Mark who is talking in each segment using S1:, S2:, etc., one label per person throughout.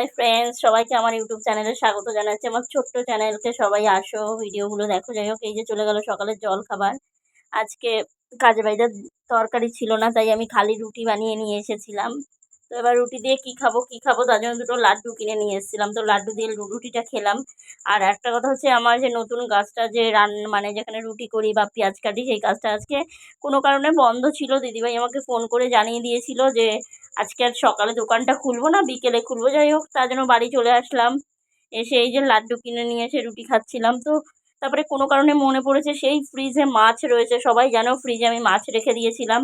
S1: Hi friends সবাইকে আমার YouTube চ্যানেলে স্বাগত জানাচ্ছি। আমার ছোট্ট চ্যানেলকে সবাই আসো, ভিডিওগুলো দেখো। যাই হোক, এই যে চলে গেল সকালের জল খাবার। আজকে কাজে বাড়িতে তরকারি ছিল না, তাই আমি খালি রুটি বানিয়ে নিয়ে এসেছিলাম। তো এবার রুটি দিয়ে কী খাব কী খাব তার জন্য দুটো লাড্ডু কিনে নিয়ে এসেছিলাম। তো লাড্ডু দিয়ে রুটিটা খেলাম। আর একটা কথা হচ্ছে আমার যে নতুন গাছটা যে রান মানে যেখানে রুটি করি বা পেঁয়াজ কাটি, সেই গাছটা আজকে কোনো কারণে বন্ধ ছিল। দিদিভাই আমাকে ফোন করে জানিয়ে দিয়েছিল যে আজকে আর সকালে দোকানটা খুলবো না, বিকেলে খুলবো। যাই হোক, তার জন্য বাড়ি চলে আসলাম। এসে এই যে লাড্ডু কিনে নিয়ে এসে রুটি খাচ্ছিলাম। তো তারপরে কোনো কারণে মনে পড়েছে সেই ফ্রিজে মাছ রয়েছে, সবাই জানো ফ্রিজে আমি মাছ রেখে দিয়েছিলাম।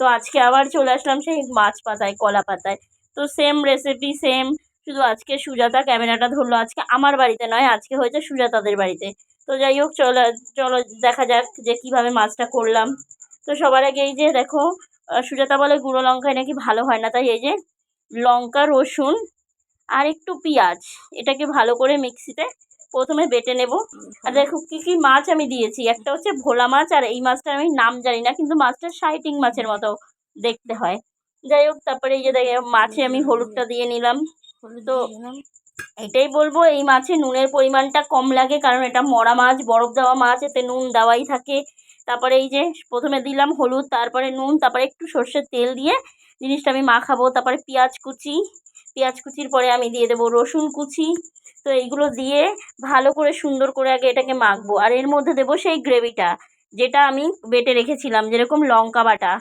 S1: তো আজকে আবার চলে আসলাম সেই মাছ পাতায়, কলা পাতায়। তো সেম রেসিপি সেম শুধু আজকে সুজাতা ক্যামেরাটা ধরলো, আজকে আমার বাড়িতে নয়, আজকে হয়েছে সুজাতাদের বাড়িতে। তো যাই হোক, চলো চলো দেখা যাক যে কীভাবে মাছটা করলাম। তো সবার আগে এই যে দেখো সুজাতা বলে গুঁড়ো লঙ্কায় নাকি ভালো হয় না, তাই এই যে লঙ্কা, রসুন আর একটু পেঁয়াজ, এটাকে ভালো করে মিক্সিতে প্রথমে বেটে নেব। আর দেখো কী কী মাছ আমি দিয়েছি। একটা হচ্ছে ভোলা মাছ আর এই মাছটার আমি নাম জানি না কিন্তু মাছটা সাইটিং মাছের মতো দেখতে হয়। যাই হোক তারপরে এই যে দেখে মাছে আমি হলুদটা দিয়ে নিলাম। তো এটাই বলব এই মাছে নুনের পরিমাণটা কম লাগে কারণ এটা মরা মাছ বরফ দেওয়া মাছ এতে নুন দেওয়াই থাকে। তারপরে এই যে প্রথমে দিলাম হলুদ তারপরে নুন তারপরে একটু সর্ষের তেল দিয়ে জিনিসটা আমি মাখাবো, তারপরে পেঁয়াজ কুচি, পেঁয়াজ কুচির পরে আমি দিয়ে দেবো রসুন কুচি। তো এইগুলো দিয়ে ভালো করে সুন্দর করে আগে এটাকে মাখবো। আর এর মধ্যে দেবো সেই গ্রেভিটা, যেটা আমি বেটে রেখেছিলাম, যেরকম লঙ্কা বাটা,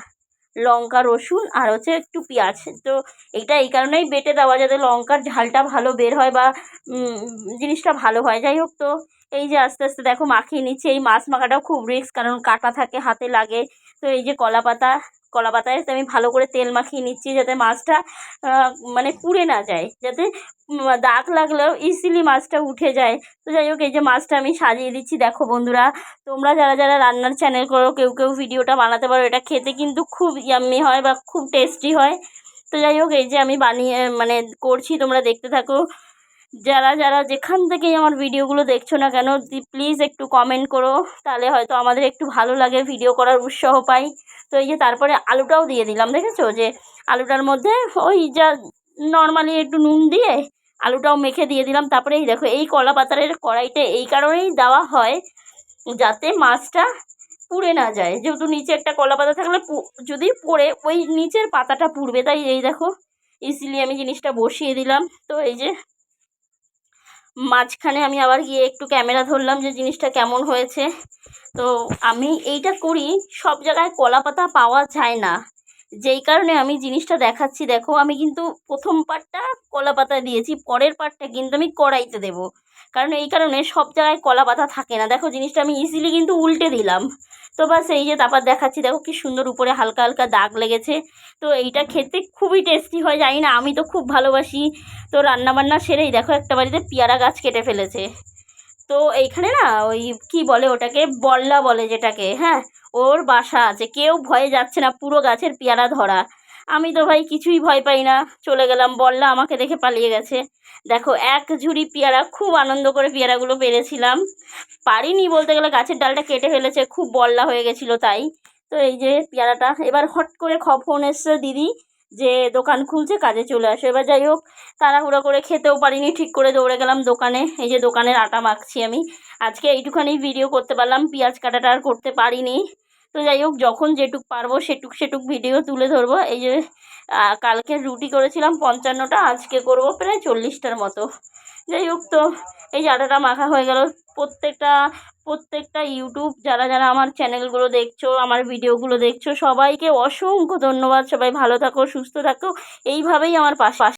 S1: লঙ্কা, রসুন আর হচ্ছে একটু পেঁয়াজ। তো এইটা এই কারণেই বেটে দেওয়া যাতে লঙ্কার ঝালটা ভালো বের হয় বা জিনিসটা ভালো হয়। যাই হোক তো, এই যে আস্তে আস্তে দেখো মাখিয়ে নিচ্ছে। এই মাছ মাখাটাও খুব রিস্ক, কারণ কাটা থাকে, হাতে লাগে। তো এই যে কলা পাতা কলা পাতায় আমি ভালো করে তেল মাখিয়ে নিচ্ছি যাতে মাছটা মানে পুড়ে না যায়। যাতে দাগ লাগলেও ইজিলি মাছটা উঠে যায়। তো যাই হোক, এই যে মাছটা আমি সাজিয়ে দিচ্ছি। দেখো বন্ধুরা, তোমরা যারা যারা রান্নার চ্যানেল করো, কেউ কেউ ভিডিওটা বানাতে পারো। এটা খেতে কিন্তু খুব ইয়াম্মি হয় বা খুব টেস্টি হয়। তো যাই হোক, এই যে আমি বানিয়ে মানে করছি, তোমরা দেখতে থাকো। যারা যারা যেখান থেকেই আমার ভিডিওগুলো দেখছ না কেন প্লিজ একটু কমেন্ট করো। তাহলে হয়তো আমাদের একটু ভালো লাগে ভিডিও করার উৎসাহ পাই। তো এই যে তারপরে আলুটাও দিয়ে দিলাম, দেখেছ? যে আলুটার মধ্যে ওই যা নর্মালি একটু নুন দিয়ে আলুটাও মেখে দিয়ে দিলাম। তারপরে এই দেখো, এই কলা পাতারের কড়াইটা এই কারণেই দেওয়া হয় যাতে মাছটা পুড়ে না যায়। যেহেতু নিচে একটা কলা পাতা থাকলে যদি পড়ে, ওই নিচের পাতাটা পুড়বে। তাই এই দেখো ইজিলি আমি জিনিসটা বসিয়ে দিলাম। তো এই যে মাঝখানে আমি আবার গিয়ে একটু ক্যামেরা ধরলাম যে জিনিসটা কেমন হয়েছে। তো আমি এইটা করি, সব জায়গায় কলা পাতা পাওয়া যায় না। যেই কারণে আমি জিনিসটা দেখাচ্ছি, দেখো আমি কিন্তু প্রথম পার্টটা কলা পাতা দিয়েছি, পরের পার্টটা কিন্তু আমি কড়াইতে দেবো। কারণ এই কারণে সব জায়গায় কলা পাতা থাকে না। দেখো জিনিসটা আমি ইজিলি কিন্তু উল্টে দিলাম। তো বাস এই যে তারপর দেখাচ্ছি, দেখো কি সুন্দর উপরে হালকা হালকা দাগ লেগেছে। তো এইটা খেতে খুবই টেস্টি হয়, জানি না, আমি তো খুব ভালোবাসি। তো রান্নাবান্না সেরেই দেখো একটা বাড়িতে পেয়ারা গাছ কেটে ফেলেছে। তো এইখানে না ওই কি বলে ওটাকে, বল্লা বলে যেটাকে হ্যাঁ? ওর বাসা আছে। কেউ ভয়ে যাচ্ছে না পুরো গাছের পেয়ারা ধরা। আমি তো ভাই কিছুই ভয় পাই না। চলে গেলাম, বললা আমাকে দেখে পালিয়ে গেছে। দেখো, এক ঝুড়ি পেয়ারা, খুব আনন্দ করে পেয়ারাগুলো পেরেছিলাম। পারিনি বলতে গেলে, গাছের ডালটা কেটে ফেলেছে, খুব বল্লা হয়ে গেছিল তাই। তো এই যে পেয়ারাটা, এবার হট করে খ ফোন এসছে দিদি। যে দোকান খুলছে কাজে চলে আসে। এবার যাই হোক, তাড়াহুড়ো করে খেতেও পারিনি, ঠিক করে দৌড়ে গেলাম দোকানে। এই যে দোকানের আটা মাখছি আমি। আজকে এইটুখানি ভিডিও করতে পারলাম, পেঁয়াজ কাটাটা আর করতে পারিনি। তো যাই হোক, যখন যেটুক পারব সেটুক সেটুক ভিডিও তুলে ধরবো। এই যে কালকে রুটি করেছিলাম পঞ্চান্নটা, আজকে করব প্রায় চল্লিশটার মতো। যাই হোক, তো এই আটাটা মাখা হয়ে গেল। প্রত্যেকটা প্রত্যেকটা ইউটিউব যারা যারা আমার চ্যানেলগুলো দেখছ, আমার ভিডিওগুলো দেখছ, সবাইকে অসংখ্য ধন্যবাদ। সবাই ভালো থাকো, সুস্থ থাকো। এইভাবেই আমার পাশে